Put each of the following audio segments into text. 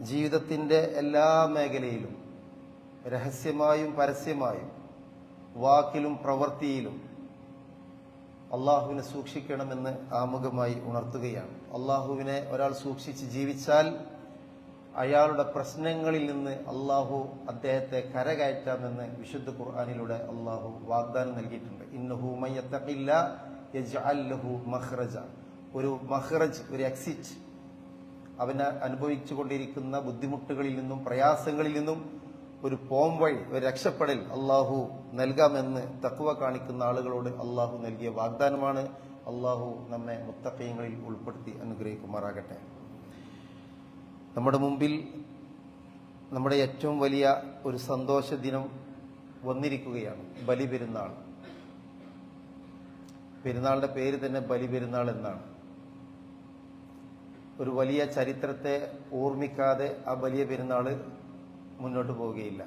ജീവിതത്തിന്റെ എല്ലാ മേഖലയിലും രഹസ്യമായും പരസ്യമായും വാക്കിലും പ്രവൃത്തിയിലും അള്ളാഹുവിനെ സൂക്ഷിക്കണമെന്ന് ആമുഖമായി ഉണർത്തുകയാണ്. അള്ളാഹുവിനെ ഒരാൾ സൂക്ഷിച്ച് ജീവിച്ചാൽ അയാളുടെ പ്രശ്നങ്ങളിൽ നിന്ന് അള്ളാഹു അദ്ദേഹത്തെ കരകയറ്റാമെന്ന് വിശുദ്ധ ഖുർആാനിലൂടെ അള്ളാഹു വാഗ്ദാനം നൽകിയിട്ടുണ്ട്. ഇന്നഹു മയ്യത്തഖില്ല ഒരു മഹ്റജ് ഒരു എക്സിറ്റ് അവന് അനുഭവിച്ചു കൊണ്ടിരിക്കുന്ന ബുദ്ധിമുട്ടുകളിൽ നിന്നും പ്രയാസങ്ങളിൽ നിന്നും ഒരു പോം വഴി ഒരു രക്ഷപ്പെടൽ അള്ളാഹു നൽകാമെന്ന് തക്കുവ കാണിക്കുന്ന ആളുകളോട് അള്ളാഹു നൽകിയ വാഗ്ദാനമാണ്. അള്ളാഹു നമ്മെ മുത്തക്കയങ്ങളിൽ ഉൾപ്പെടുത്തി അനുഗ്രഹിക്കുമാറാകട്ടെ. നമ്മുടെ മുമ്പിൽ നമ്മുടെ ഏറ്റവും വലിയ ഒരു സന്തോഷ ദിനം വന്നിരിക്കുകയാണ് ബലി പെരുന്നാൾ പെരുന്നാളിന്റെ പേര് തന്നെ ബലി പെരുന്നാൾ എന്നാണ്. ഒരു വലിയ ചരിത്രത്തെ ഓർമ്മിക്കാതെ ആ വലിയ പെരുന്നാൾ മുന്നോട്ട് പോവുകയില്ല.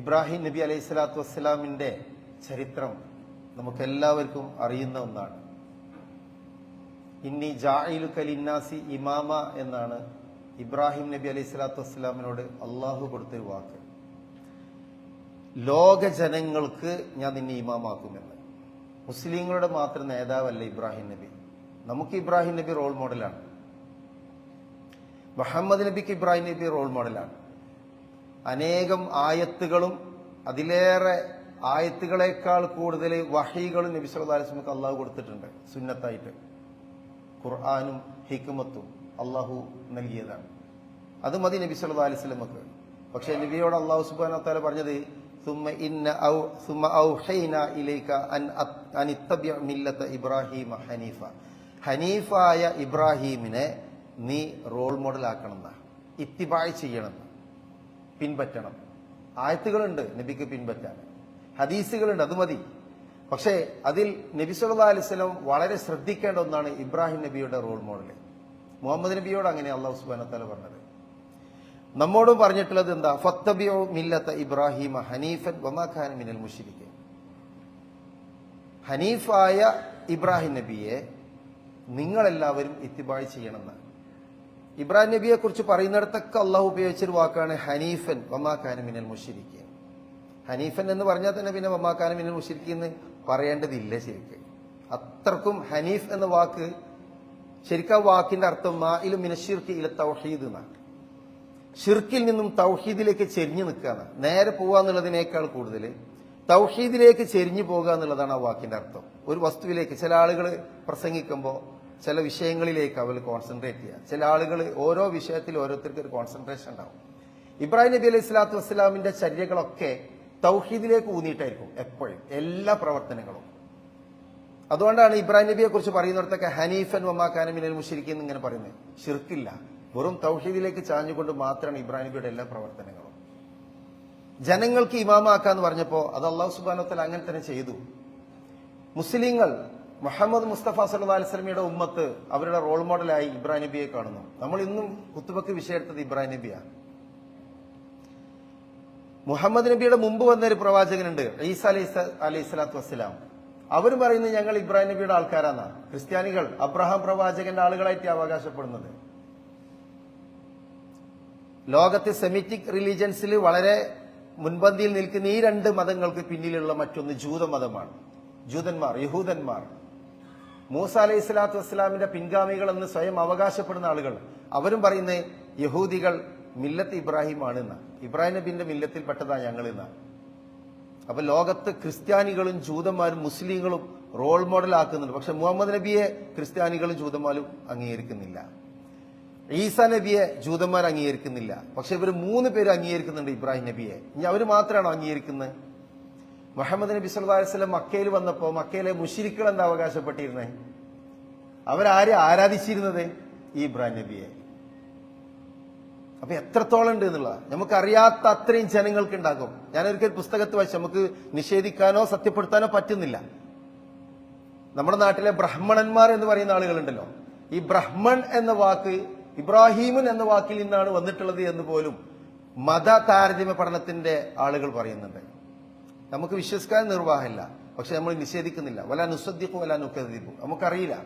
ഇബ്രാഹിം നബി അലൈഹി സ്വലാത്തു വസ്സലാമിന്റെ ചരിത്രം നമുക്കെല്ലാവർക്കും അറിയുന്ന ഒന്നാണ്. ഇന്നി ജായിലു കലിന്നാസി ഇമാമ എന്നാണ് ഇബ്രാഹിം നബി അലൈഹി സ്വലാത്തു വസ്സലാമിനോട് അള്ളാഹു കൊടുത്തൊരു വാക്ക്. ലോക ജനങ്ങൾക്ക് ഞാൻ നിന്നെ ഇമാമാക്കുമെന്ന്. മുസ്ലിങ്ങളുടെ മാത്രം നേതാവല്ല ഇബ്രാഹിം നബി. നമുക്ക് ഇബ്രാഹിം നബി റോൾ മോഡലാണ്. മുഹമ്മദ് നബിക്ക് ഇബ്രാഹിം നബി റോൾ മോഡലാണ്. അനേകം ആയത്തുകളും അതിലേറെ ആയത്തുകളെക്കാൾ കൂടുതൽ വഹികളും നബി സല്ലല്ലാഹു അലൈഹി വസല്ലമക്ക് അള്ളാഹു കൊടുത്തിട്ടുണ്ട്. സുന്നത്തായിട്ട്. ഖുർആാനും ഹിക്മത്തും അള്ളാഹു നൽകിയതാണ്. അത് മതി നബി സല്ലല്ലാഹു അലൈഹി വസല്ലമക്ക്. പക്ഷേ നബിയോട് അള്ളാഹു സുബ്ഹാനഹു വ തആല പറഞ്ഞത് ثم إن أو ثم أوحينا إليك أن أن اتبع ملة إبراهيم حنيفا ഹനീഫായ ഇബ്രാഹീമിനെ നീ റോൾ മോഡൽ ആക്കണം എന്നാ ഇത്തിബായ് ചെയ്യണം പിൻപറ്റണം ആയത്തുകളുണ്ട് നബിക്ക് പിൻപറ്റാൻ ഹദീസുകളുണ്ട് അത് മതി പക്ഷേ അതിൽ നബി സല്ലാ അലിസ്ലം വളരെ ശ്രദ്ധിക്കേണ്ട ഒന്നാണ് ഇബ്രാഹിം നബിയുടെ റോൾ മോഡൽ മുഹമ്മദ് നബിയോട് അങ്ങനെ അള്ളാഹു സുബാനത്താല പറഞ്ഞത് നമ്മോടും പറഞ്ഞിട്ടുള്ളത് എന്താ? ഫത്തബിയോ മില്ലത്ത ഇബ്രാഹിമ ഹനീഫൻ വമാഖാൻ മിനൽ മുഷിരിക്ക് ഹനീഫായ ഇബ്രാഹിം നബിയെ നിങ്ങളെല്ലാവരും ഇത്തിബായ് ചെയ്യണമെന്ന് ഇബ്രാഹിം നബിയെ കുറിച്ച് പറയുന്നിടത്തൊക്കെ അള്ളാഹു ഉപയോഗിച്ചൊരു വാക്കാണ് ഹനീഫൻ വമാഖാൻ മിനൽ മുഷിരിക്ക് ഹനീഫൻ എന്ന് പറഞ്ഞാൽ തന്നെ പിന്നെ വമാഖാൻ മിനൽ മുഷിരിക്ക് എന്ന് പറയേണ്ടതില്ല ശരിക്ക്. അത്രക്കും ഹനീഫ് എന്ന വാക്ക് ശരിക്കും വാക്കിന്റെ അർത്ഥം മാ ഇലും മിനശിർക്ക് ഇല തൗഹീദ് എന്നാണ്. ഷിർക്കിൽ നിന്നും തൗഹീദിലേക്ക് ചെരിഞ്ഞു നിൽക്കുകയാണ്. നേരെ പോവുക എന്നുള്ളതിനേക്കാൾ കൂടുതൽ തൗഹീദിലേക്ക് ചെരിഞ്ഞു പോകുക എന്നുള്ളതാണ് ആ വാക്കിന്റെ അർത്ഥം. ഒരു വസ്തുവിലേക്ക് ചില ആളുകൾ പ്രസംഗിക്കുമ്പോൾ ചില വിഷയങ്ങളിലേക്ക് അവർ കോൺസെൻട്രേറ്റ് ചെയ്യുക. ചില ആളുകൾ ഓരോ വിഷയത്തിൽ ഓരോരുത്തർക്ക് ഒരു കോൺസെൻട്രേഷൻ ഉണ്ടാവും. ഇബ്രാഹിം നബി അലൈഹി സ്വലാത്തു വസ്സലാമിന്റെ ചര്യകളൊക്കെ തൗഹീദിലേക്ക് ഊന്നിയിട്ടായിരിക്കും എപ്പോഴും. എല്ലാ പ്രവർത്തനങ്ങളും. അതുകൊണ്ടാണ് ഇബ്രാഹിം നബിയെ കുറിച്ച് പറയുന്നിടത്തൊക്കെ ഹനീഫൻ വമാക്കാനമിനൽ മുഷിരിക്കുന്ന ഇങ്ങനെ പറയുന്നത്. ഷിർക്കില്ല വെറും തൗഹീദിലേക്ക് ചാഞ്ഞുകൊണ്ട് മാത്രമാണ് ഇബ്രാഹിം നബിയുടെ എല്ലാ പ്രവർത്തനങ്ങളും. ജനങ്ങൾക്ക് ഇമാമാക്കാന്ന് പറഞ്ഞപ്പോ അത് അള്ളാഹു സുബാനോത്തൽ അങ്ങനെ തന്നെ ചെയ്തു. മുസ്ലിങ്ങൾ മുഹമ്മദ് മുസ്തഫ സല്ലാ അലിസ്ലമിയുടെ ഉമ്മത്ത് അവരുടെ റോൾ മോഡലായി ഇബ്രാഹിം നബിയെ കാണുന്നു. നമ്മൾ ഇന്നും കുത്തുബക്ക് വിഷയെടുത്തത് ഇബ്രാഹിം നബിയാണ്. മുഹമ്മദ് നബിയുടെ മുമ്പ് വന്ന ഒരു പ്രവാചകനുണ്ട് ഈസ അലൈഹി അലൈഹി സ്വലാത്തു വസ്സലാം. അവർ പറയുന്നത് ഞങ്ങൾ ഇബ്രാഹിം നബിയുടെ ആൾക്കാരാണ് ക്രിസ്ത്യാനികൾ അബ്രഹാം പ്രവാചകന്റെ ആളുകളായിട്ട് അവകാശപ്പെടുന്നത്. ലോകത്തെ സെമിറ്റിക് റിലീജിയൻസിൽ വളരെ മുൻപന്തിയിൽ നിൽക്കുന്ന ഈ രണ്ട് മതങ്ങൾക്ക് പിന്നിലുള്ള മറ്റൊന്ന് ജൂതമതമാണ് ജൂതന്മാർ യഹൂദന്മാർ. മൂസ അലൈഹി സ്വലാത്തു വസ്സലാമിന്റെ പിൻഗാമികൾ എന്ന് സ്വയം അവകാശപ്പെടുന്ന ആളുകൾ അവരും പറയുന്നത് യഹൂദികൾ മില്ലത്ത് ഇബ്രാഹിം എന്ന ഇബ്രാഹിം നബിന്റെ മില്ലത്തിൽ പെട്ടതാ ഞങ്ങൾ എന്ന അപ്പൊ ലോകത്ത് ക്രിസ്ത്യാനികളും ജൂതന്മാരും മുസ്ലിങ്ങളും റോൾ മോഡൽ ആക്കുന്നുണ്ട് പക്ഷെ മുഹമ്മദ് നബിയെ ക്രിസ്ത്യാനികളും ജൂതന്മാരും അംഗീകരിക്കുന്നില്ല. ഈസ നബിയെ ജൂതന്മാർ അംഗീകരിക്കുന്നില്ല. പക്ഷെ ഇവർ മൂന്ന് പേര് അംഗീകരിക്കുന്നുണ്ട് ഇബ്രാഹിം നബിയെ. ഇനി അവർ മാത്രമാണോ അംഗീകരിക്കുന്നത് മുഹമ്മദ് നബി വസല്ലം മക്കയിൽ വന്നപ്പോൾ മക്കയിലെ മുഷിരിക്കൾ എന്താ അവകാശപ്പെട്ടിരുന്നത് അവരാരെ ആരാധിച്ചിരുന്നത്? ഈ ഇബ്രാഹിം നബിയെ. അപ്പൊ എത്രത്തോളം ഉണ്ട് എന്നുള്ള നമുക്കറിയാത്ത അത്രയും ജനങ്ങൾക്ക് ഉണ്ടാകും. ഞാനൊരിക്കൽ പുസ്തകത്ത് വായിച്ചു. നമുക്ക് നിഷേധിക്കാനോ സത്യപ്പെടുത്താനോ പറ്റുന്നില്ല. നമ്മുടെ നാട്ടിലെ ബ്രാഹ്മണന്മാർ എന്ന് പറയുന്ന ആളുകളുണ്ടല്ലോ. ഈ ബ്രഹ്മൺ എന്ന വാക്ക് ഇബ്രാഹീമൻ എന്ന വാക്കിൽ നിന്നാണ് വന്നിട്ടുള്ളത് എന്ന് പോലും മത താരതമ്യ പഠനത്തിന്റെ ആളുകൾ പറയുന്നുണ്ട്. നമുക്ക് വിശ്വസിക്കാൻ നിർവാഹമില്ല. പക്ഷെ നമ്മൾ നിഷേധിക്കുന്നില്ല. വല നുസദ്ദിഖു വല നുക്കദിബു നമുക്കറിയില്ല.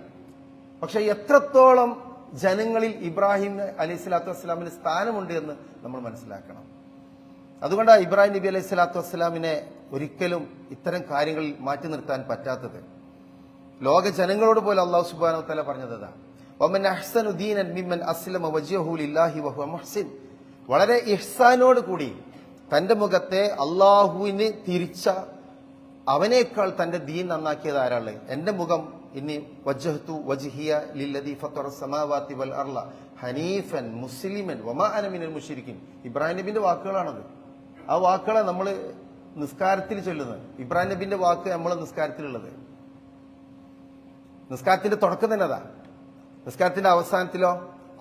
പക്ഷെ എത്രത്തോളം ജനങ്ങളിൽ ഇബ്രാഹിം അലൈഹി സ്വലാത്തു വസ്സലാമിന് സ്ഥാനമുണ്ട് എന്ന് നമ്മൾ മനസ്സിലാക്കണം. അതുകൊണ്ടാണ് ഇബ്രാഹിം നബി അലൈഹി സ്വലാത്തു വസ്സലാമിനെ ഒരിക്കലും ഇത്തരം കാര്യങ്ങളിൽ മാറ്റി നിർത്താൻ പറ്റാത്തത്. ലോക ജനങ്ങളോട് പോലെ അള്ളാഹു സുബാനോ തല പറഞ്ഞത് അതാ. ഒമൻ മിമ്മൻ അസ്ലമ വജ്ഹു ലില്ലാഹി വഹുവ മുഹ്സിൻ വളരെ ഇഹ്സാനോട് കൂടി തന്റെ മുഖത്തെ അള്ളാഹുവിന് തിരിച്ച അവനേക്കാൾ തന്റെ ദീൻ നന്നാക്കിയത് ആരാൾ എന്റെ മുഖം ഇനി വജ്ജഹത്തു വജ്ഹിയ ലില്ലദി ഫത്തറ സമാവാത്തി വൽ അർള. ഹനീഫൻ മുസ്ലിമൻ വമാ അന മിനൽ മുശ്രികിൻ ഇബ്രാഹിം നബിന്റെ വാക്കുകളാണത്. ആ വാക്കുകളെ നമ്മൾ നിസ്കാരത്തിൽ ചൊല്ലുന്നത്. ഇബ്രാഹിം നബിന്റെ വാക്ക് നമ്മൾ നിസ്കാരത്തിലുള്ളത്. നിസ്കാരത്തിന്റെ തുടക്കം തന്നെ അതാ. നിസ്കാരത്തിന്റെ അവസാനത്തിലോ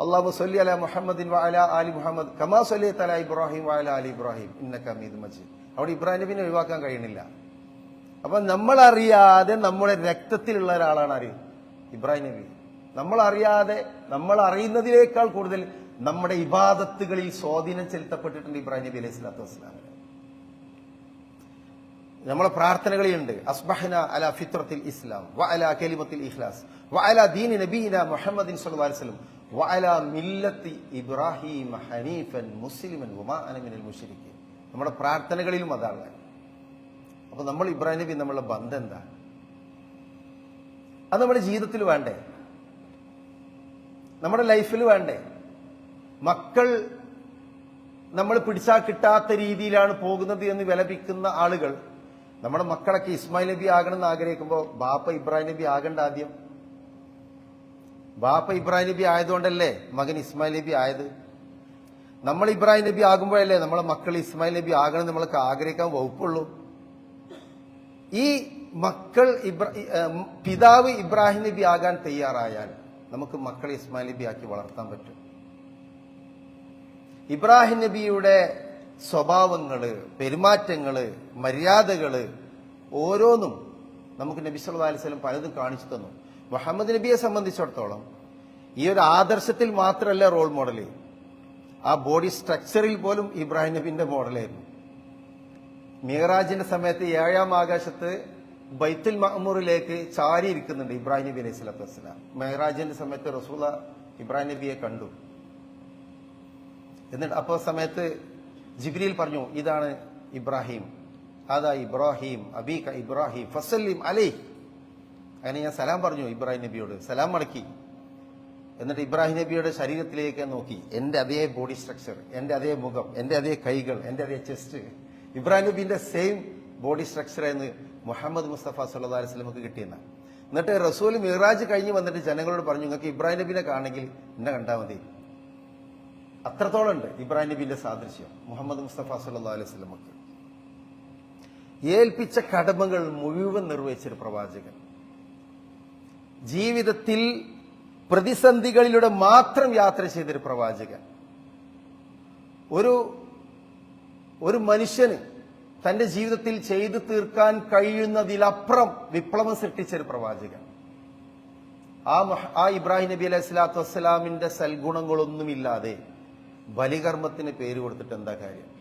അള്ളാഹു സൊല്ലി അല മുഹമ്മദിൻ വഅല ആലി മുഹമ്മദ് കമാ സൊല്ലി തല ഇബ്രാഹിം വഅല ആലി ഇബ്രാഹിം ഇന്നക ഹമീദ് മജീദ്. അവിടെ ഇബ്രാഹിം നബിനെ ഒഴിവാക്കാൻ കഴിയണില്ല. അപ്പൊ നമ്മൾ അറിയാതെ നമ്മുടെ രക്തത്തിലുള്ള ഒരാളാണ് ആര്? ഇബ്രാഹിം നബി. നമ്മൾ അറിയാതെ നമ്മൾ അറിയുന്നതിനേക്കാൾ കൂടുതൽ നമ്മുടെ ഇബാദത്തുകളിൽ സ്വാധീനം ചെലുത്തപ്പെട്ടിട്ടുണ്ട് ഇബ്രാഹിം നബി അലൈഹി സ്വലാത്തു വസ്സലാമിന്. നമ്മളെ പ്രാർത്ഥനകളിലുണ്ട് അസ്ബഹന അല ഫിത്രത്തിൽ ഇസ്ലാം വ അല കലിമത്തിൽ ഇഖ്ലാസ് വ അല ദീൻ നബീന മുഹമ്മദിൻ സല്ലല്ലാഹു അലൈഹി വസല്ലം വ അല മില്ലത്തി ഇബ്രാഹിം ഹനീഫൻ മുസ്ലിമൻ വമാ അന മിനൽ നമ്മുടെ പ്രാർത്ഥനകളിലും അതാണ്. അപ്പൊ നമ്മൾ ഇബ്രാഹിം നബി നമ്മളുടെ ബന്ധം എന്താ? അത് നമ്മുടെ ജീവിതത്തിൽ വേണ്ടേ? നമ്മുടെ ലൈഫിൽ വേണ്ടേ? മക്കൾ നമ്മൾ പിടിച്ചാൽ കിട്ടാത്ത രീതിയിലാണ് പോകുന്നത് എന്ന് വിലപിക്കുന്ന ആളുകൾ നമ്മുടെ മക്കളൊക്കെ ഇസ്മായിൽ നബി ആകണം എന്ന് ആഗ്രഹിക്കുമ്പോൾ ബാപ്പ ഇബ്രാഹിം നബി ആകണ്ട ആദ്യം. ബാപ്പ ഇബ്രാഹിം നബി ആയതുകൊണ്ടല്ലേ മകൻ ഇസ്മായിൽ നബി ആയത്? നമ്മൾ ഇബ്രാഹിം നബി ആകുമ്പോഴല്ലേ നമ്മളെ മക്കൾ ഇസ്മായിൽ നബി ആകണം നമ്മൾക്ക് ആഗ്രഹിക്കാൻ വകുപ്പുള്ളൂ. ഈ മക്കൾ പിതാവ് ഇബ്രാഹിം നബി ആകാൻ തയ്യാറായാൽ നമുക്ക് മക്കളെ ഇസ്മായിൽ നബി ആക്കി വളർത്താൻ പറ്റും. ഇബ്രാഹിം നബിയുടെ സ്വഭാവങ്ങൾ പെരുമാറ്റങ്ങൾ മര്യാദകൾ ഓരോന്നും നമുക്ക് നബി സല്ലാ അലൈഹി വസല്ലം പലതും കാണിച്ചു തന്നു. മുഹമ്മദ് നബിയെ സംബന്ധിച്ചിടത്തോളം ഈ ഒരു ആദർശത്തിൽ മാത്രമല്ല റോൾ മോഡൽ ആ ബോഡി സ്ട്രക്ചറിൽ പോലും ഇബ്രാഹിം നബിന്റെ മോഡലായിരുന്നു മീറാജിന്റെ സമയത്ത് ഏഴാം ആകാശത്ത് ബൈത്തുൽ മഹ്മൂറിലേക്ക് ചാരി ഇരിക്കുന്നുണ്ട് ഇബ്രാഹിം നബി അലൈഹി സ്വലാത്തു വസ്സലാം. മെഹറാജിന്റെ സമയത്ത് റസൂല ഇബ്രാഹിം നബിയെ കണ്ടു. എന്നിട്ട് അപ്പോൾ സമയത്ത് ജിബ്രീൽ പറഞ്ഞു ഇതാണ് ഇബ്രാഹിം. അതാ ഇബ്രാഹിം അബീക ഇബ്രാഹിം ഫസല്ലിം അലൈ അങ്ങനെ ഞാൻ സലാം പറഞ്ഞു ഇബ്രാഹിം നബിയോട്. സലാം മടക്കി എന്നിട്ട് ഇബ്രാഹിം നബിയുടെ ശരീരത്തിലേക്ക് നോക്കി. എന്റെ അതേ ബോഡി സ്ട്രക്ചർ എന്റെ അതേ മുഖം എന്റെ അതേ കൈകൾ എന്റെ അതേ ചെസ്റ്റ് ഇബ്രാഹിം നബിന്റെ സെയിം ബോഡി സ്ട്രക്ചർ എന്ന് മുഹമ്മദ് മുസ്തഫ സല്ലല്ലാഹു അലൈഹി കിട്ടിയെന്ന. എന്നിട്ട് റസൂൽ മിറാജ് കഴിഞ്ഞ് വന്നിട്ട് ജനങ്ങളോട് പറഞ്ഞു നിങ്ങൾക്ക് ഇബ്രാഹിം നബിനെ കാണണമെങ്കിൽ എന്നെ കണ്ടാൽ മതി. അത്രത്തോളം ഉണ്ട് ഇബ്രാഹിം നബിന്റെ സാദൃശ്യം മുഹമ്മദ് മുസ്തഫ സല്ലാ അലൈഹി വസല്ലമക്ക് ഏൽപ്പിച്ച കടമകൾ മുഴുവൻ നിർവഹിച്ചൊരു പ്രവാചകൻ. ജീവിതത്തിൽ പ്രതിസന്ധികളിലൂടെ മാത്രം യാത്ര ചെയ്തൊരു പ്രവാചകൻ. ഒരു ഒരു മനുഷ്യന് തന്റെ ജീവിതത്തിൽ ചെയ്തു തീർക്കാൻ കഴിയുന്നതിലപ്പുറം വിപ്ലവം സൃഷ്ടിച്ചൊരു പ്രവാചകൻ. ആ ആ ഇബ്രാഹിം നബി അലൈഹി സ്വലാത്തു വസ്സലാമിന്റെ സൽഗുണങ്ങളൊന്നുമില്ലാതെ ബലികർമ്മത്തിന് പേര് കൊടുത്തിട്ട് എന്താ കാര്യം?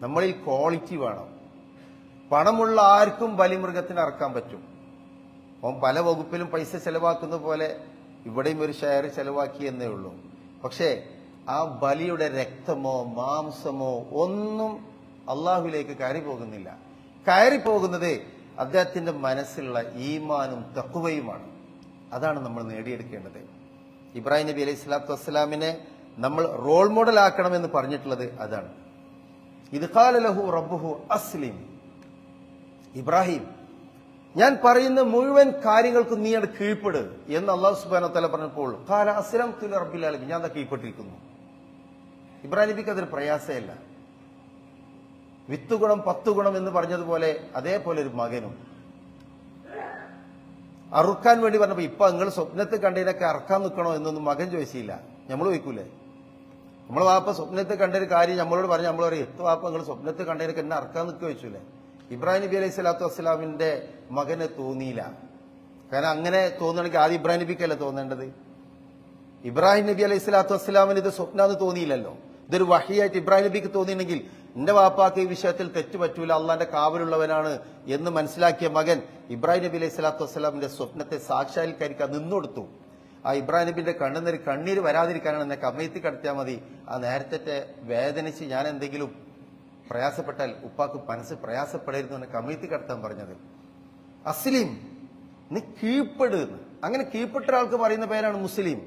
നമ്മളിൽ ക്വാളിറ്റി വേണം. പണമുള്ള ആർക്കും ബലിമൃഗത്തിന് അറക്കാൻ പറ്റും. അവൻ പല വകുപ്പിലും പൈസ ചെലവാക്കുന്ന പോലെ ഇവിടെയും ഒരു ഷെയർ ചെലവാക്കി എന്നേ ഉള്ളൂ. പക്ഷേ ആ ബലിയുടെ രക്തമോ മാംസമോ ഒന്നും അള്ളാഹുലേക്ക് കയറി പോകുന്നില്ല കയറി പോകുന്നത് അദ്ദേഹത്തിന്റെ മനസ്സിലുള്ള ഈമാനും തക്കുവയുമാണ് അതാണ് നമ്മൾ നേടിയെടുക്കേണ്ടത്. ഇബ്രാഹിം നബി അലൈഹി സ്വലാത്തു വസ്സലാമിനെ നമ്മൾ റോൾ മോഡൽ ആക്കണം എന്ന് പറഞ്ഞിട്ടുള്ളത് അതാണ്. ഇത് കാലലഹു റബ്ബുഹു അസ്ലിം. ഇബ്രാഹിം ഞാൻ പറയുന്ന മുഴുവൻ കാര്യങ്ങൾക്കും നീ അത് കീഴ്പ്പെട് എന്ന് അള്ളാഹു സുബാന തല പറഞ്ഞപ്പോൾ കാല അസ്ലം തുല റബ്ബിൽ ആലമീൻ. ഞാൻ കീഴ്പ്പെട്ടിരിക്കുന്നു. ഇബ്രാഹിം നബിക്ക് അതൊരു പ്രയാസമല്ല. വിത്ത് ഗുണം പത്ത് ഗുണം എന്ന് പറഞ്ഞതുപോലെ അതേപോലെ ഒരു മകനും. അറുക്കാൻ വേണ്ടി പറഞ്ഞപ്പോ ഇപ്പൊ നിങ്ങൾ സ്വപ്നത്തിൽ കണ്ടതിനൊക്കെ അറുക്കാൻ നിൽക്കണോ എന്നൊന്നും മകൻ ചോദിച്ചില്ല. നമ്മൾ ചോദിക്കൂലേ? നമ്മളെ വാപ്പ സ്വപ്നത്തിൽ കണ്ടൊരു കാര്യം നമ്മളോട് പറഞ്ഞു നമ്മൾ പറയും വാപ്പ നിങ്ങൾ സ്വപ്നത്തിൽ കണ്ടതിനൊക്കെ എന്നെ അറക്കാൻ നിൽക്കുക വെച്ചൂലേ ഇബ്രാഹിം നബി അലൈഹി സ്വലാത്തു വസ്സലാമിന്റെ മകന് തോന്നിയില്ല. കാരണം അങ്ങനെ തോന്നണമെങ്കിൽ ആദ്യം ഇബ്രാഹിം നബിക്കല്ലേ തോന്നേണ്ടത്? ഇബ്രാഹിം നബി അലൈഹി സ്വലാത്തു വസ്സലാമിന് ഇത് സ്വപ്നമെന്ന് തോന്നിയില്ലല്ലോ. ഇതൊരു വഹിയായിട്ട് ഇബ്രാഹിം നബിക്ക് തോന്നിയിട്ടുണ്ടെങ്കിൽ എന്റെ വാപ്പാക്ക് ഈ വിഷയത്തിൽ തെറ്റ് പറ്റൂല അള്ളാന്റെ കാവലുള്ളവനാണ് എന്ന് മനസ്സിലാക്കിയ മകൻ ഇബ്രാഹിം നബി അലൈഹി സ്വലാത്തു വസ്സലാമിന്റെ സ്വപ്നത്തെ സാക്ഷാത്കരിക്കാൻ നിന്നൊടുത്തു ആ ഇബ്രാഹിം നബിന്റെ കണ്ണുനീര് കണ്ണീര് വരാതിരിക്കാനാണ് എന്നെ കമ്മയത്തി കടത്തിയാൽ മതി. ആ നേരത്തെ വേദനിച്ച് ഞാൻ എന്തെങ്കിലും പ്രയാസപ്പെട്ടാൽ ഉപ്പാക്ക് മനസ്സ് പ്രയാസപ്പെടരുത് എന്നെ കമ്മയത്തി കടത്താൻ പറഞ്ഞത്. അസ്ലിം നീ കീഴ്പ്പെടുന്നു അങ്ങനെ കീഴ്പ്പെട്ട ഒരാൾക്ക് പറയുന്ന പേരാണ് മുസ്ലിം.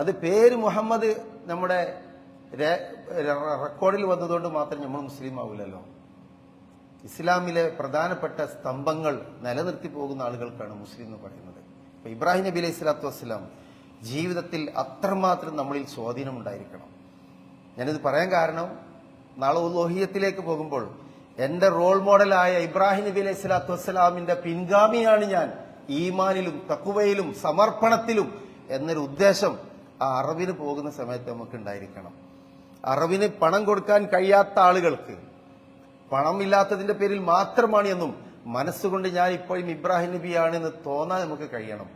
അത് പേര് മുഹമ്മദ് നമ്മുടെ റെക്കോർഡിൽ വന്നതുകൊണ്ട് മാത്രം നമ്മൾ മുസ്ലിം ആവില്ലല്ലോ ഇസ്ലാമിലെ പ്രധാനപ്പെട്ട സ്തംഭങ്ങൾ നിലനിർത്തി പോകുന്ന ആളുകൾക്കാണ് മുസ്ലിം എന്ന് പറയുന്നത്. ഇപ്പൊ ഇബ്രാഹിം നബി അലൈഹി സ്വലാത്തു വസ്സലാം ജീവിതത്തിൽ അത്രമാത്രം നമ്മളിൽ സ്വാധീനം ഉണ്ടായിരിക്കണം ഞാനിത് പറയാൻ കാരണം നാളെ ലോഹിയത്തിലേക്ക് പോകുമ്പോൾ എന്റെ റോൾ മോഡലായ ഇബ്രാഹിം നബി അലൈഹി സ്വലാത്തു വസ്സലാമിന്റെ പിൻഗാമിയാണ് ഞാൻ. ഈമാനിലും തക്കുവയിലും സമർപ്പണത്തിലും എന്നൊരു ഉദ്ദേശം ആ അറിവിന് പോകുന്ന സമയത്ത് നമുക്ക് ഉണ്ടായിരിക്കണം അറിവിന് പണം കൊടുക്കാൻ കഴിയാത്ത ആളുകൾക്ക് പണമില്ലാത്തതിന്റെ പേരിൽ മാത്രമാണ് എന്നും മനസ്സുകൊണ്ട് ഞാൻ ഇപ്പോഴും ഇബ്രാഹിം നബിയാണെന്ന് തോന്നാൻ നമുക്ക് കഴിയണം.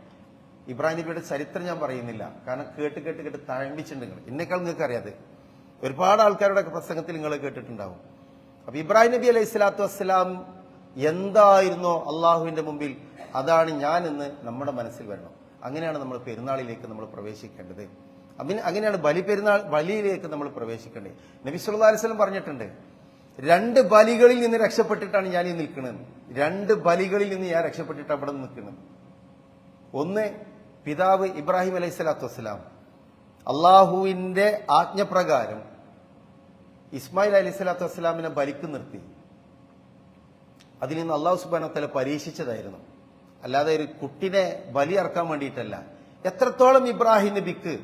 ഇബ്രാഹിം നബിയുടെ ചരിത്രം ഞാൻ പറയുന്നില്ല. കാരണം കേട്ട് കേട്ട് കേട്ട് തഴമ്പിച്ചിട്ടുണ്ട് നിങ്ങൾ. എന്നെക്കാൾ നിങ്ങൾക്ക് അറിയാതെ ഒരുപാട് ആൾക്കാരുടെ പ്രസംഗത്തിൽ നിങ്ങൾ കേട്ടിട്ടുണ്ടാവും. അപ്പൊ ഇബ്രാഹിം നബി അലൈഹി സ്വലാത്തു വസ്സലാം എന്തായിരുന്നോ അള്ളാഹുവിന്റെ മുമ്പിൽ അതാണ് ഞാൻ എന്ന് നമ്മുടെ മനസ്സിൽ വരണം. അങ്ങനെയാണ് നമ്മൾ പെരുന്നാളിലേക്ക് നമ്മൾ പ്രവേശിക്കേണ്ടത്. അങ്ങനെയാണ് ബലി പെരുന്നാൾ ബലിയിലേക്ക് നമ്മൾ പ്രവേശിക്കേണ്ടത്. നബി സുല്ലാ അലിസ്ലം പറഞ്ഞിട്ടുണ്ട് രണ്ട് ബലികളിൽ നിന്ന് രക്ഷപ്പെട്ടിട്ടാണ് ഞാൻ ഈ നിൽക്കുന്നത്. രണ്ട് ബലികളിൽ നിന്ന് ഞാൻ രക്ഷപ്പെട്ടിട്ട് അവിടെ നിൽക്കുന്നത്. ഒന്ന് പിതാവ് ഇബ്രാഹിം അലൈഹി സ്വലാത്തു വസ്സലാം. അള്ളാഹുവിന്റെ ആജ്ഞപ്രകാരം ഇസ്മായിൽ അലൈഹി സ്വലാത്തു വസ്സലാമിനെ ബലിക്ക് നിർത്തി. അതിൽ നിന്ന് അള്ളാഹു സുബാനത്തല പരീക്ഷിച്ചതായിരുന്നു. അല്ലാതെ ഒരു കുട്ടിനെ ബലി ഇറക്കാൻ വേണ്ടിയിട്ടല്ല. എത്രത്തോളം ഇബ്രാഹിം നബിക്ക്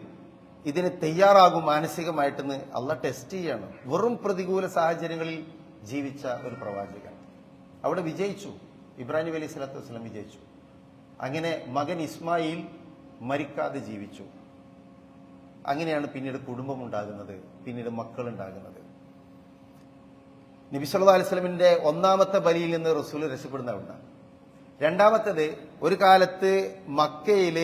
ഇതിന് തയ്യാറാകും മാനസികമായിട്ടെന്ന് അള്ള ടെസ്റ്റ് ചെയ്യണം. വെറും പ്രതികൂല സാഹചര്യങ്ങളിൽ ജീവിച്ച ഒരു പ്രവാചകൻ. അവിടെ വിജയിച്ചു. ഇബ്രാഹിം അലി സ്വലാത്തു വസ്സലാം വിജയിച്ചു. അങ്ങനെ മകൻ ഇസ്മായിൽ മരിക്കാതെ ജീവിച്ചു. അങ്ങനെയാണ് പിന്നീട് കുടുംബം ഉണ്ടാകുന്നത് പിന്നീട് മക്കൾ ഉണ്ടാകുന്നത്. നബി സല്ലല്ലാഹു അലൈഹി വസല്ലമിന്റെ ഒന്നാമത്തെ ബലിയിൽ നിന്ന് റസൂൽ രക്ഷപ്പെടുന്ന അവിടുന്ന് രണ്ടാമത്തേത് ഒരു കാലത്ത് മക്കയിൽ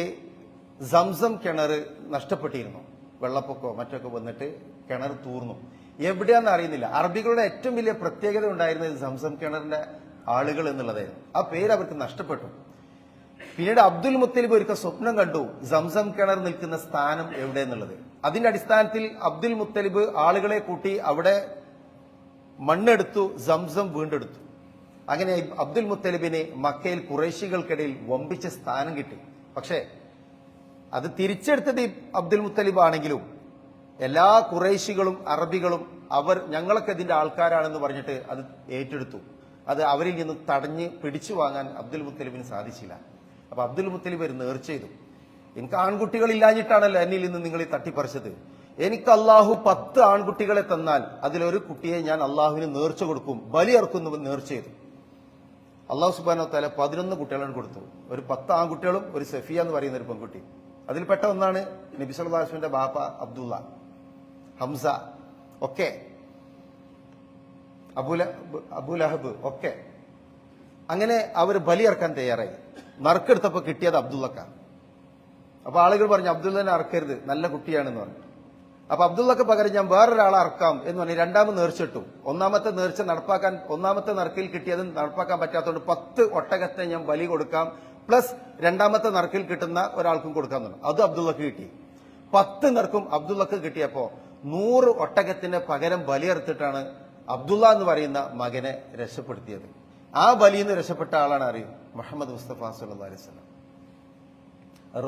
സംസം കിണർ നഷ്ടപ്പെട്ടിരുന്നു. വെള്ളപ്പൊക്കോ മറ്റൊക്കെ വന്നിട്ട് കിണർ തൂർന്നു. എവിടെയാന്ന് അറിയുന്നില്ല. അറബികളുടെ ഏറ്റവും വലിയ പ്രത്യേകത ഉണ്ടായിരുന്നത് സംസം കിണറിന്റെ ആളുകൾ എന്നുള്ളതായിരുന്നു. ആ പേര് അവർക്ക് നഷ്ടപ്പെട്ടു. പിന്നീട് അബ്ദുൽ മുത്തലിബ് ഒരിക്കൽ സ്വപ്നം കണ്ടു സംസം കിണർ നിൽക്കുന്ന സ്ഥാനം എവിടെ എന്നുള്ളത് അതിന്റെ അടിസ്ഥാനത്തിൽ അബ്ദുൽ മുത്തലിബ് ആളുകളെ കൂട്ടി അവിടെ മണ്ണെടുത്തു സംസം വീണ്ടെടുത്തു. അങ്ങനെ അബ്ദുൽ മുത്തലിബിനെ മക്കയിൽ കുറേശികൾക്കിടയിൽ വമ്പിച്ച സ്ഥാനം കിട്ടി. പക്ഷേ അത് തിരിച്ചെടുത്തത് അബ്ദുൽ മുത്തലിബ് ആണെങ്കിലും എല്ലാ കുറേശികളും അറബികളും അവർ ഞങ്ങളൊക്കെ ഇതിന്റെ ആൾക്കാരാണെന്ന് പറഞ്ഞിട്ട് അത് ഏറ്റെടുത്തു. അത് അവരിൽ നിന്ന് തടഞ്ഞ് പിടിച്ചു വാങ്ങാൻ അബ്ദുൽ മുത്തലിബിന് സാധിച്ചില്ല. അപ്പൊ അബ്ദുൽ മുത്തലിബ് ഒരു നേർച്ച ചെയ്തു. എനിക്ക് ആൺകുട്ടികളില്ലാഞ്ഞിട്ടാണല്ലോ എന്നിൽ നിന്ന് നിങ്ങൾ ഈ തട്ടിപ്പറിച്ചത്. എനിക്ക് അള്ളാഹു പത്ത് ആൺകുട്ടികളെ തന്നാൽ അതിലൊരു കുട്ടിയെ ഞാൻ അള്ളാഹുവിന് നേർച്ച കൊടുക്കും ബലി ഇറക്കുന്നു നേർച്ച ചെയ്തു. അള്ളാഹു സുബാനോ തല പതിനൊന്ന് കുട്ടികളാണ് കൊടുത്തു. ഒരു പത്ത് ആൺകുട്ടികളും ഒരു സെഫിയ എന്ന് പറയുന്ന ഒരു പെൺകുട്ടി. അതിൽപ്പെട്ട ഒന്നാണ് നബി സല്ലാസ്മിന്റെ ബാപ്പ അബ്ദുള്ള ഹംസ ഒക്കെ. അബുല അബുലഹബ് ഒക്കെ. അങ്ങനെ അവർ ബലിയിറക്കാൻ തയ്യാറായി. നറുക്കെടുത്തപ്പോ കിട്ടിയത് അബ്ദുള്ളക്ക. അപ്പൊ ആളുകൾ പറഞ്ഞു അബ്ദുള്ളനെ അറക്കരുത് നല്ല കുട്ടിയാണെന്ന് പറഞ്ഞു. അപ്പൊ അബ്ദുള്ളക്ക് പകരം ഞാൻ വേറൊരാളെ അറക്കാം എന്ന് പറഞ്ഞു രണ്ടാമത് നേർച്ചിട്ടു ഒന്നാമത്തെ നേർച്ച നടപ്പാക്കാൻ ഒന്നാമത്തെ നറുക്കിൽ കിട്ടിയത് നടപ്പാക്കാൻ പറ്റാത്തതുകൊണ്ട് പത്ത് ഒട്ടകത്തെ ഞാൻ ബലി കൊടുക്കാം പ്ലസ് രണ്ടാമത്തെ നറുക്കിൽ കിട്ടുന്ന ഒരാൾക്കും കൊടുക്കാൻ തുടങ്ങും. അത് അബ്ദുള്ളക്ക് കിട്ടി. പത്ത് നറുക്കും അബ്ദുള്ളക്ക് കിട്ടിയപ്പോൾ നൂറ് ഒട്ടകത്തിന് പകരം ബലിയെടുത്തിട്ടാണ് അബ്ദുള്ള എന്ന് പറയുന്ന മകനെ രക്ഷപ്പെടുത്തിയത്. ആ ബലിയിൽ നിന്ന് രക്ഷപ്പെട്ട ആളാണ് അറിയും മുഹമ്മദ് മുസ്തഫ സല്ലല്ലാഹു അലൈഹി വസല്ലം.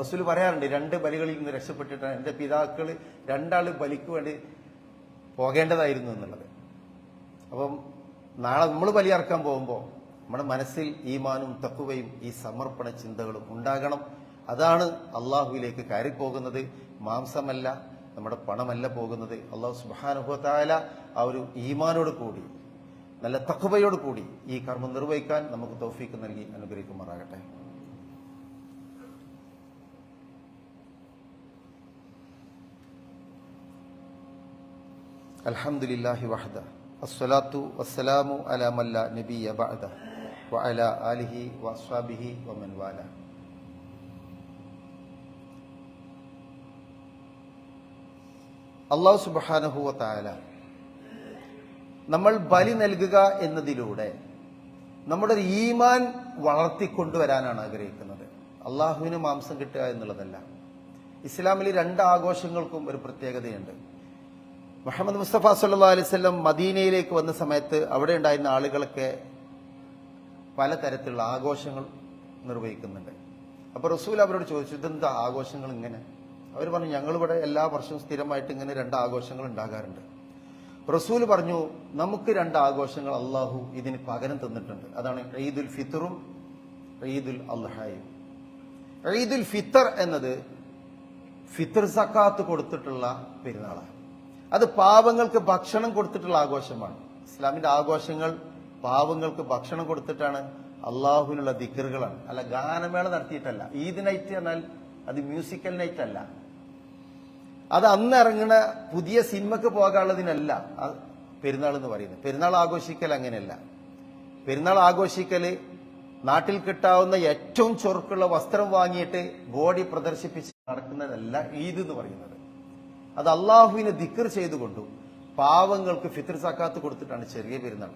റസൂൽ പറയാറുണ്ട് രണ്ട് ബലികളിൽ നിന്ന് രക്ഷപ്പെട്ടിട്ടാണ് എന്റെ പിതാക്കൾ രണ്ടാൾ ബലിക്ക് വേണ്ടി പോകേണ്ടതായിരുന്നു എന്നുള്ളത്. അപ്പം നാളെ നമ്മൾ ബലിയിറക്കാൻ പോകുമ്പോൾ നമ്മുടെ മനസ്സിൽ ഈമാനും തക്കുവയും ഈ സമർപ്പണ ചിന്തകളും ഉണ്ടാകണം. അതാണ് അള്ളാഹുവിലേക്ക് കയറിപ്പോകുന്നത്. മാംസമല്ല നമ്മുടെ പണമല്ല പോകുന്നത്. അള്ളാഹു സുബാനുഭവത്തായാല ആ ഒരു ഈമാനോട് കൂടി നല്ല തക്കുവയോട് കൂടി ഈ കർമ്മം നിർവഹിക്കാൻ നമുക്ക് തോഫീക്ക് നൽകി അനുഗ്രഹിക്കുമാറാകട്ടെ. അലഹമുല്ലാഹി വഹദ. അസ്സലാത്തു വസ്സലാമു അലാമല്ല നബിയ ബഅദ. വഅല ആലിഹി വസ്വാബിഹി വമൻവാല അള്ളാഹു സുബാനഹുവ താല നമ്മൾ ബലി നൽകുക എന്നതിലൂടെ നമ്മുടെ ഈമാൻ വളർത്തിക്കൊണ്ടുവരാനാണ് ആഗ്രഹിക്കുന്നത്. അള്ളാഹുവിന് മാംസം കിട്ടുക എന്നുള്ളതല്ല. ഇസ്ലാമിൽ രണ്ട് ആഘോഷങ്ങൾക്കും ഒരു പ്രത്യേകതയുണ്ട്. മുഹമ്മദ് മുസ്തഫ സല്ലാ അലൈവല്ലം മദീനയിലേക്ക് വന്ന സമയത്ത് അവിടെ ഉണ്ടായിരുന്ന ആളുകളൊക്കെ പലതരത്തിലുള്ള ആഘോഷങ്ങൾ നിർവഹിക്കുന്നുണ്ട്. അപ്പോൾ റസൂൽ അവരോട് ചോദിച്ചു ഇതെന്താ ആഘോഷങ്ങൾ ഇങ്ങനെ? അവർ പറഞ്ഞു ഞങ്ങളിവിടെ എല്ലാ വർഷവും സ്ഥിരമായിട്ട് ഇങ്ങനെ രണ്ട് ആഘോഷങ്ങൾ ഉണ്ടാകാറുണ്ട്. റസൂൽ പറഞ്ഞു നമുക്ക് രണ്ട് ആഘോഷങ്ങൾ അള്ളാഹു ഇതിന് പകരം തന്നിട്ടുണ്ട്. അതാണ് ഈദുൽ ഫിത്തറും ഈദുൽ അള്ളഹായും ഈദുൽ ഫിത്തർ എന്നത് ഫിത്തർ സക്കാത്ത് കൊടുത്തിട്ടുള്ള പെരുന്നാളാണ്. അത് പാവങ്ങൾക്ക് ഭക്ഷണം കൊടുത്തിട്ടുള്ള ആഘോഷമാണ്. ഇസ്ലാമിന്റെ ആഘോഷങ്ങൾ പാവങ്ങൾക്ക് ഭക്ഷണം കൊടുത്തിട്ടാണ് അള്ളാഹുവിനുള്ള ദിക്കറുകളാണ് അല്ല ഗാനമേള നടത്തിയിട്ടല്ല. ഈദ് നൈറ്റ് എന്നാൽ അത് മ്യൂസിക്കൽ നൈറ്റ് അല്ല. അത് അന്ന് ഇറങ്ങുന്ന പുതിയ സിനിമക്ക് പോകാനുള്ളതിനല്ല പെരുന്നാൾ എന്ന് പറയുന്നത്. പെരുന്നാൾ ആഘോഷിക്കൽ അങ്ങനെയല്ല. പെരുന്നാൾ ആഘോഷിക്കൽ നാട്ടിൽ കിട്ടാവുന്ന ഏറ്റവും ചൊറുക്കുള്ള വസ്ത്രം വാങ്ങിയിട്ട് ബോഡി പ്രദർശിപ്പിച്ച് നടക്കുന്നതല്ല ഈദ് എന്ന് പറയുന്നത്. അത് അള്ളാഹുവിനെ ദിക്കർ ചെയ്തുകൊണ്ടും പാവങ്ങൾക്ക് ഫിത്ർ സക്കാത്ത് കൊടുത്തിട്ടാണ് ചെറിയ പെരുന്നാൾ.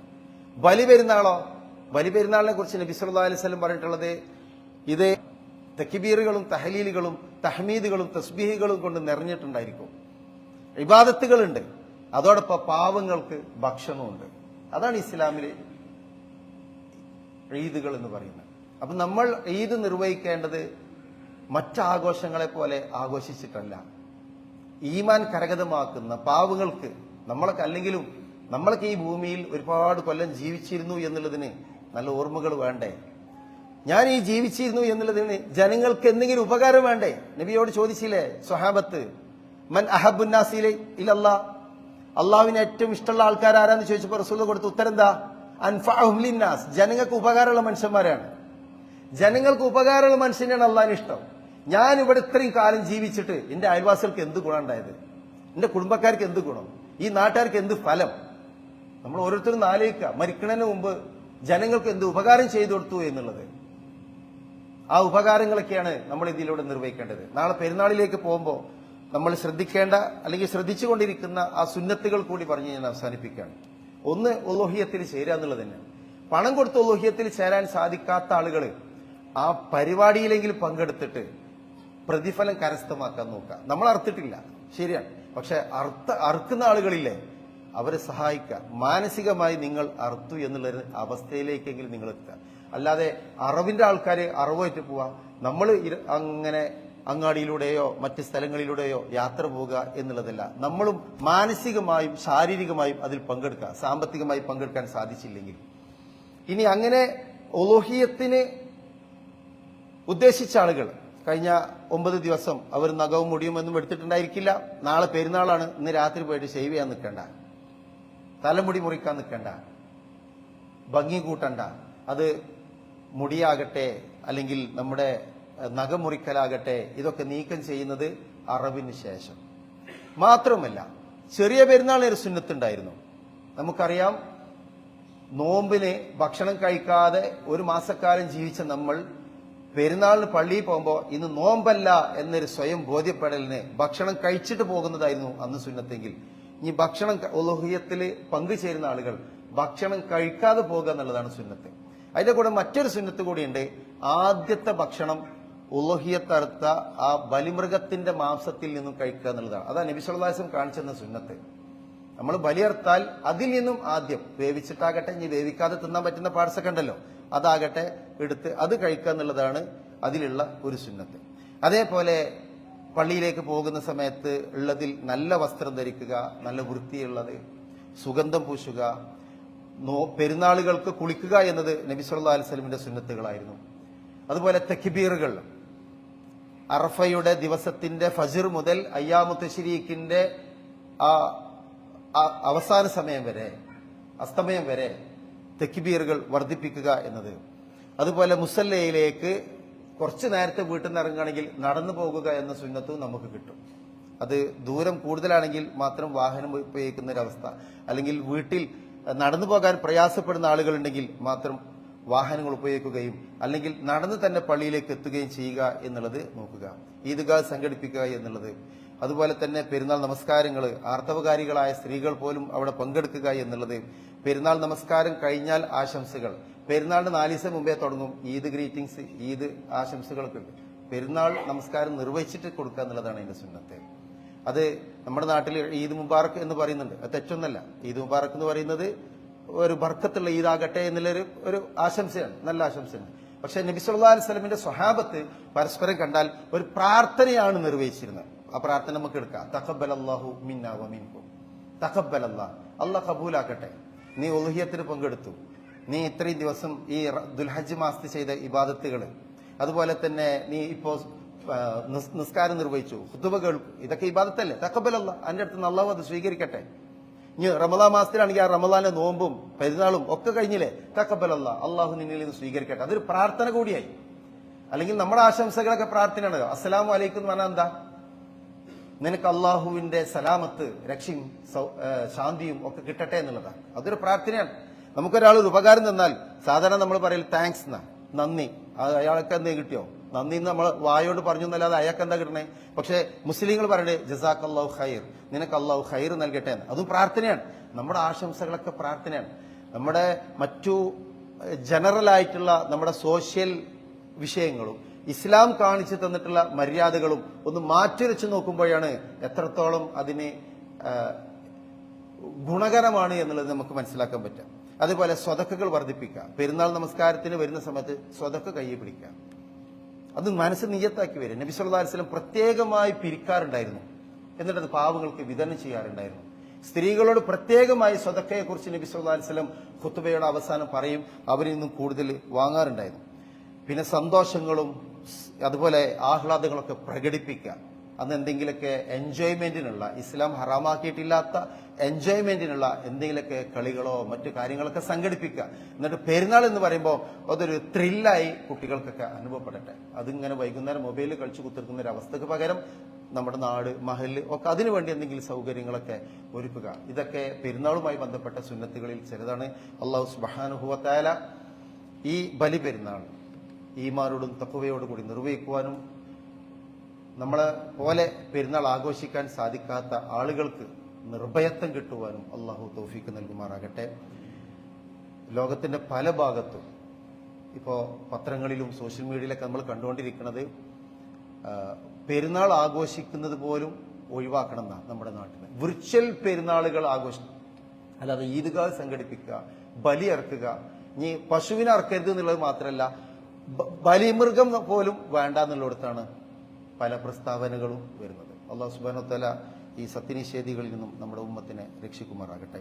ബലി പെരുന്നാളോ പെരുന്നാളിനെ കുറിച്ച് നബി അലൈഹി സ്വലം പറഞ്ഞിട്ടുള്ളത് ഇത് തക്കിബീറുകളും തഹലീലുകളും തഹ്മീദുകളും തസ്ബീഹുകളും കൊണ്ട് നിറഞ്ഞിട്ടുണ്ടായിരിക്കും. ഇബാദത്തുകളുണ്ട്. അതോടൊപ്പം പാവങ്ങൾക്ക് ഭക്ഷണമുണ്ട്. അതാണ് ഇസ്ലാമിലെ ഈദുകൾ എന്ന് പറയുന്നത്. അപ്പം നമ്മൾ ഈദ് നിർവഹിക്കേണ്ടത് മറ്റാഘോഷങ്ങളെ പോലെ ആഘോഷിച്ചിട്ടല്ല. ഈമാൻ കരഗതമാക്കുന്ന പാവങ്ങൾക്ക് നമ്മളൊക്കെ അല്ലെങ്കിലും നമ്മളൊക്കെ ഈ ഭൂമിയിൽ ഒരുപാട് കൊല്ലം ജീവിച്ചിരുന്നു എന്നുള്ളതിന് നല്ല ഓർമ്മകൾ വേണ്ടേ? ഞാൻ ഈ ജീവിച്ചിരുന്നു എന്നുള്ളതിന് ജനങ്ങൾക്ക് എന്തെങ്കിലും ഉപകാരം വേണ്ടേ? നബിയോട് ചോദിച്ചില്ലേ സ്വഹാബത്ത് മൻ അഹബുന്നാസിലെ ഇലല്ലാ. അള്ളാവിന് ഏറ്റവും ഇഷ്ടമുള്ള ആൾക്കാർ ആരാന്ന് ചോദിച്ചപ്പോൾ റസൂൽ കൊടുത്ത ഉത്തരം എന്താ? അൻഫാഹുലിന്നാസ് ജനങ്ങൾക്ക് ഉപകാരമുള്ള മനുഷ്യന്മാരാണ്. ജനങ്ങൾക്ക് ഉപകാരമുള്ള മനുഷ്യനാണ് അള്ളാഹിന് ഇഷ്ടം. ഞാൻ ഇവിടെ ഇത്രയും കാലം ജീവിച്ചിട്ട് എന്റെ അയൽവാസികൾക്ക് എന്ത് ഗുണം ഉണ്ടായത് എന്റെ കുടുംബക്കാർക്ക് എന്ത് ഗുണം? ഈ നാട്ടുകാർക്ക് എന്ത് ഫലം? നമ്മൾ ഓരോരുത്തരും ആലോചിക്കുക. മരിക്കണതിന് മുമ്പ് ജനങ്ങൾക്ക് എന്ത് ഉപകാരം ചെയ്തു കൊടുത്തു എന്നുള്ളത്. ആ ഉപകാരങ്ങളൊക്കെയാണ് നമ്മൾ ഇതിലൂടെ നിർവഹിക്കേണ്ടത്. നാളെ പെരുന്നാളിലേക്ക് പോകുമ്പോൾ നമ്മൾ ശ്രദ്ധിക്കേണ്ട അല്ലെങ്കിൽ ശ്രദ്ധിച്ചുകൊണ്ടിരിക്കുന്ന ആ സുന്നത്തുകൾ കൂടി പറഞ്ഞ് ഞാൻ അവസാനിപ്പിക്കുകയാണ്. ഒന്ന് ഒലോഹിയത്തിൽ ചേരുക എന്നുള്ളത് തന്നെ. പണം കൊടുത്ത് ഒലോഹിയത്തിൽ ചേരാൻ സാധിക്കാത്ത ആളുകൾ ആ പരിപാടിയിലെങ്കിലും പങ്കെടുത്തിട്ട് പ്രതിഫലം കരസ്ഥമാക്കാൻ നോക്കുക. നമ്മൾ അർത്തിട്ടില്ല ശരിയാണ്. പക്ഷെ അർത്ഥ അറുക്കുന്ന ആളുകളില്ലേ? അവരെ സഹായിക്കുക. മാനസികമായി നിങ്ങൾ അറുത്തു എന്നുള്ളൊരു അവസ്ഥയിലേക്കെങ്കിലും നിങ്ങൾ എത്തുക. അല്ലാതെ അറിവിന്റെ ആൾക്കാരെ അറിവായിട്ട് പോവാ. നമ്മൾ അങ്ങനെ അങ്ങാടിയിലൂടെയോ മറ്റ് സ്ഥലങ്ങളിലൂടെയോ യാത്ര പോവുക എന്നുള്ളതല്ല. നമ്മളും മാനസികമായും ശാരീരികമായും അതിൽ പങ്കെടുക്കുക. സാമ്പത്തികമായി പങ്കെടുക്കാൻ സാധിച്ചില്ലെങ്കിൽ. ഇനി അങ്ങനെ ഒലോഹിയത്തിന് ഉദ്ദേശിച്ച ആളുകൾ കഴിഞ്ഞ ഒമ്പത് ദിവസം അവർ നഖവും മുടിയും ഒന്നും എടുത്തിട്ടുണ്ടായിരിക്കില്ല. നാളെ പെരുന്നാളാണ്. ഇന്ന് രാത്രി പോയിട്ട് ഷെയ്വ് ചെയ്യാൻ നിൽക്കണ്ട. തലമുടി മുറിക്കാൻ നിൽക്കണ്ട. ഭംഗി കൂട്ടണ്ട. അത് മുടിയാകട്ടെ അല്ലെങ്കിൽ നമ്മുടെ നഖമുറിക്കലാകട്ടെ നഖം മുറിക്കലാകട്ടെ ഇതൊക്കെ നീക്കം ചെയ്യുന്നത് അറബിന് ശേഷം. മാത്രമല്ല ചെറിയ പെരുന്നാളിന് ഒരു സുന്നത്തുണ്ടായിരുന്നു. നമുക്കറിയാം നോമ്പിന് ഭക്ഷണം കഴിക്കാതെ ഒരു മാസക്കാലം ജീവിച്ച നമ്മൾ പെരുന്നാളിന് പള്ളിയിൽ പോകുമ്പോൾ ഇന്ന് നോമ്പല്ല എന്നൊരു സ്വയം ബോധ്യപ്പെടലിന് ഭക്ഷണം കഴിച്ചിട്ട് പോകുന്നതായിരുന്നു അന്ന് സുന്നത്തെങ്കിൽ. ഇനി ഭക്ഷണം ഒലോഹിയത്തിൽ പങ്കുചേരുന്ന ആളുകൾ ഭക്ഷണം കഴിക്കാതെ പോകുക എന്നുള്ളതാണ് സുന്നത്ത്. അതിന്റെ കൂടെ മറ്റൊരു സുന്നത്ത് കൂടിയുണ്ട്. ആദ്യത്തെ ഭക്ഷണം ഉലോഹിയത്തറുത്ത ആ ബലിമൃഗത്തിന്റെ മാംസത്തിൽ നിന്നും കഴിക്കുക എന്നുള്ളതാണ്. അതാണ് നബി സല്ലാസം കാണിച്ചെന്ന സുന്നത്ത്. നമ്മൾ ബലിയർത്താൽ അതിൽ നിന്നും ആദ്യം വേവിച്ചിട്ടാകട്ടെ ഇനി വേവിക്കാതെ തിന്നാൻ പറ്റുന്ന പാഴ്സൊക്കെ ഉണ്ടല്ലോ അതാകട്ടെ എടുത്ത് അത് കഴിക്കുക എന്നുള്ളതാണ് അതിലുള്ള ഒരു സുന്നത്ത്. അതേപോലെ പള്ളിയിലേക്ക് പോകുന്ന സമയത്ത് ഉള്ളതിൽ നല്ല വസ്ത്രം ധരിക്കുക നല്ല വൃത്തിയുള്ളത് സുഗന്ധം പൂശുക നോ പെരുന്നാളുകൾക്ക് കുളിക്കുക എന്നത് നബി സല്ലാ അലിസ്ലമിന്റെ സുന്നത്തുകളായിരുന്നു. അതുപോലെ തെക്കിബീറുകൾ അറഫയുടെ ദിവസത്തിന്റെ ഫജിർ മുതൽ അയ്യാമുത്തശ്ശരീഖിന്റെ ആ ആ അവസാന സമയം വരെ അസ്തമയം വരെ തെക്കിബീറുകൾ വർദ്ധിപ്പിക്കുക എന്നത്. അതുപോലെ മുസല്ലയിലേക്ക് കുറച്ച് നേരത്തെ വീട്ടിൽ നിന്ന് ഇറങ്ങുകയാണെങ്കിൽ നടന്നു പോകുക എന്ന സുന്നത്തും നമുക്ക് കിട്ടും. അത് ദൂരം കൂടുതലാണെങ്കിൽ മാത്രം വാഹനം ഉപയോഗിക്കുന്ന ഒരവസ്ഥ അല്ലെങ്കിൽ വീട്ടിൽ നടന്നു പോകാൻ പ്രയാസപ്പെടുന്ന ആളുകളുണ്ടെങ്കിൽ മാത്രം വാഹനങ്ങൾ ഉപയോഗിക്കുകയും അല്ലെങ്കിൽ നടന്ന് തന്നെ പള്ളിയിലേക്ക് എത്തുകയും ചെയ്യുക എന്നുള്ളത് നോക്കുക. ഈദ്ഗാഹ് സംഘടിപ്പിക്കുക എന്നുള്ളത്. അതുപോലെ തന്നെ പെരുന്നാൾ നമസ്കാരങ്ങൾ ആർത്തവകാരികളായ സ്ത്രീകൾ പോലും അവിടെ പങ്കെടുക്കുക എന്നുള്ളത് പെരുന്നാൾ നമസ്കാരം കഴിഞ്ഞാൽ ആശംസകൾ. പെരുന്നാളിന് നാല് ദിവസം മുമ്പേ തുടങ്ങും ഈദ് ഗ്രീറ്റിംഗ്സ് ഈദ് ആശംസകളൊക്കെ ഉണ്ട് പെരുന്നാൾ നമസ്കാരം നിർവഹിച്ചിട്ട് കൊടുക്കുക എന്നുള്ളതാണ് എന്റെ സുന്നത്തെ. അത് നമ്മുടെ നാട്ടിൽ ഈദ് മുബാറക്ക് എന്ന് പറയുന്നുണ്ട്. അത് തെറ്റൊന്നല്ല. ഈദ് മുബാറക്ക് എന്ന് പറയുന്നത് ഒരു ബർക്കത്തുള്ള ഈദാകട്ടെ എന്നുള്ളൊരു ഒരു ആശംസയാണ്. നല്ല ആശംസയാണ്. പക്ഷെ നബി സല്ലാ അലൈഹി സ്വലമിന്റെ സ്വഹാബത്ത് പരസ്പരം കണ്ടാൽ ഒരു പ്രാർത്ഥനയാണ് നിർവഹിച്ചിരുന്നത്. ആ പ്രാർത്ഥന നമുക്ക് എടുക്കാം. തഖബൽ അള്ളാഹു മിന്ന വ മിൻകും. തഖബ്ബൽ അല്ലാഹ് അള്ളാഹ് കബൂലാക്കട്ടെ. നീ ഉൽഹിയത്തിന് പങ്കെടുത്തു. നീ ഇത്രയും ദിവസം ഈ ദുൽഹജ് മാസത്ത് ചെയ്ത ഇബാദത്തുകൾ അതുപോലെ തന്നെ നീ ഇപ്പോ നിസ്കാരം നിർവഹിച്ചു. ഹുത്തുബ കേൾക്കും ഇതൊക്കെ ഇബാദത്തല്ലേ? തക്കബലല്ല അതിന്റെ അടുത്ത് അള്ളാഹു അത് സ്വീകരിക്കട്ടെ. ഇനി റമദാ മാസത്തിലാണെങ്കിൽ ആ റമദാന്റെ നോമ്പും പെരുന്നാളും ഒക്കെ കഴിഞ്ഞില്ലേ? തക്കബലല്ല അള്ളാഹു നിന്നിൽ നിന്ന് സ്വീകരിക്കട്ടെ. അതൊരു പ്രാർത്ഥന കൂടിയായി. അല്ലെങ്കിൽ നമ്മുടെ ആശംസകളൊക്കെ പ്രാർത്ഥനയാണ്. അസ്സലാമു അലൈക്കും എന്ന് പറഞ്ഞാൽ എന്താ? നിനക്ക് അള്ളാഹുവിന്റെ സലാമത്ത് രക്ഷയും ശാന്തിയും ഒക്കെ കിട്ടട്ടെ എന്നുള്ളതാണ്. അതൊരു പ്രാർത്ഥനയാണ്. നമുക്കൊരാൾ ഒരു ഉപകാരം തന്നാൽ സാധാരണ നമ്മൾ പറയൽ താങ്ക്സ് എന്നാ. നന്ദി. അത് അയാൾക്ക് എന്തേ കിട്ടിയോ? നന്ദി എന്ന് നമ്മൾ വായോട് പറഞ്ഞു എന്നല്ലാതെ അയാൾക്ക് എന്താ കിട്ടണേ? പക്ഷേ മുസ്ലിങ്ങൾ പറയണേ ജസാഖ് അള്ളാഹു ഖൈർ. നിനക്ക് അള്ളാഹു ഖൈർ നൽകട്ടെ എന്ന്. അതും പ്രാർത്ഥനയാണ്. നമ്മുടെ ആശംസകളൊക്കെ പ്രാർത്ഥനയാണ്. നമ്മുടെ മറ്റു ജനറൽ ആയിട്ടുള്ള നമ്മുടെ സോഷ്യൽ വിഷയങ്ങളും ഇസ്ലാം കാണിച്ചു തന്നിട്ടുള്ള മര്യാദകളും ഒന്ന് മാറ്റിവെച്ച് നോക്കുമ്പോഴാണ് എത്രത്തോളം അതിനെ ഗുണകരമാണ് എന്നുള്ളത് നമുക്ക് മനസ്സിലാക്കാൻ പറ്റുക. അതുപോലെ സ്വതക്കുകൾ വർദ്ധിപ്പിക്കുക. പെരുന്നാൾ നമസ്കാരത്തിന് വരുന്ന സമയത്ത് സ്വതക്ക് കൈ പിടിക്കുക. അത് മനസ്സ് നിയത്താക്കി വരും നബി അലൈഹി വസല്ലം പ്രത്യേകമായി പിരിക്കാറുണ്ടായിരുന്നു. എന്നിട്ട് അത് പാവങ്ങൾക്ക് വിതരണം ചെയ്യാറുണ്ടായിരുന്നു. സ്ത്രീകളോട് പ്രത്യേകമായി സ്വതക്കയെ കുറിച്ച് നബി അലൈഹി വസല്ലം ഖുത്തുബയുടെ അവസാനം പറയും. അവരിൽ നിന്നും കൂടുതൽ വാങ്ങാറുണ്ടായിരുന്നു. പിന്നെ സന്തോഷങ്ങളും അതുപോലെ ആഹ്ലാദങ്ങളൊക്കെ പ്രകടിപ്പിക്കുക. അന്ന് എന്തെങ്കിലുമൊക്കെ എൻജോയ്മെന്റിനുള്ള ഇസ്ലാം ഹറാമാക്കിയിട്ടില്ലാത്ത എൻജോയ്മെന്റിനുള്ള എന്തെങ്കിലുമൊക്കെ കളികളോ മറ്റു കാര്യങ്ങളൊക്കെ സംഘടിപ്പിക്കുക. എന്നിട്ട് പെരുന്നാൾ എന്ന് പറയുമ്പോൾ അതൊരു ത്രില്ലായി കുട്ടികൾക്കൊക്കെ അനുഭവപ്പെടട്ടെ. അതിങ്ങനെ വൈകുന്നേരം മൊബൈലിൽ കളിച്ചു കുത്തിർക്കുന്ന ഒരു അവസ്ഥക്ക് പകരം നമ്മുടെ നാട് മഹൽ ഒക്കെ അതിനുവേണ്ടി എന്തെങ്കിലും സൗകര്യങ്ങളൊക്കെ ഒരുക്കുക. ഇതൊക്കെ പെരുന്നാളുമായി ബന്ധപ്പെട്ട സുന്നത്തുകളിൽ ചിലതാണ്. അള്ളാഹു സുബാനുഭവത്തായ ഈ ബലി പെരുന്നാൾ ഈമാനോടും തക്കുവയോടും കൂടി നിർവഹിക്കുവാനും നമ്മളെ പോലെ പെരുന്നാൾ ആഘോഷിക്കാൻ സാധിക്കാത്ത ആളുകൾക്ക് നിർഭയത്വം കിട്ടുവാനും അള്ളാഹു തോഫിക്ക് നൽകുമാറാകട്ടെ. ലോകത്തിന്റെ പല ഭാഗത്തും ഇപ്പോൾ പത്രങ്ങളിലും സോഷ്യൽ മീഡിയയിലൊക്കെ നമ്മൾ കണ്ടുകൊണ്ടിരിക്കുന്നത് പെരുന്നാൾ ആഘോഷിക്കുന്നത് പോലും ഒഴിവാക്കണം എന്നാണ് നമ്മുടെ നാട്ടിൽ വിർച്വൽ പെരുന്നാളുകൾ ആഘോഷിക്കും അല്ലാതെ ഈദ്ഗാഹ് സംഘടിപ്പിക്കുക ബലി ഇറക്കുക ഇനി പശുവിനെ അറക്കരുത് എന്നുള്ളത് മാത്രമല്ല ബലിമൃഗം പോലും വേണ്ട എന്നുള്ളിടത്താണ് പല പ്രസ്താവനകളും വരുന്നത്. അള്ളാഹു സുബാനത്തല ഈ സത്യനിഷേധികളിൽ നിന്നും നമ്മുടെ ഉമ്മത്തിനെ രക്ഷിക്കുമാറാകട്ടെ.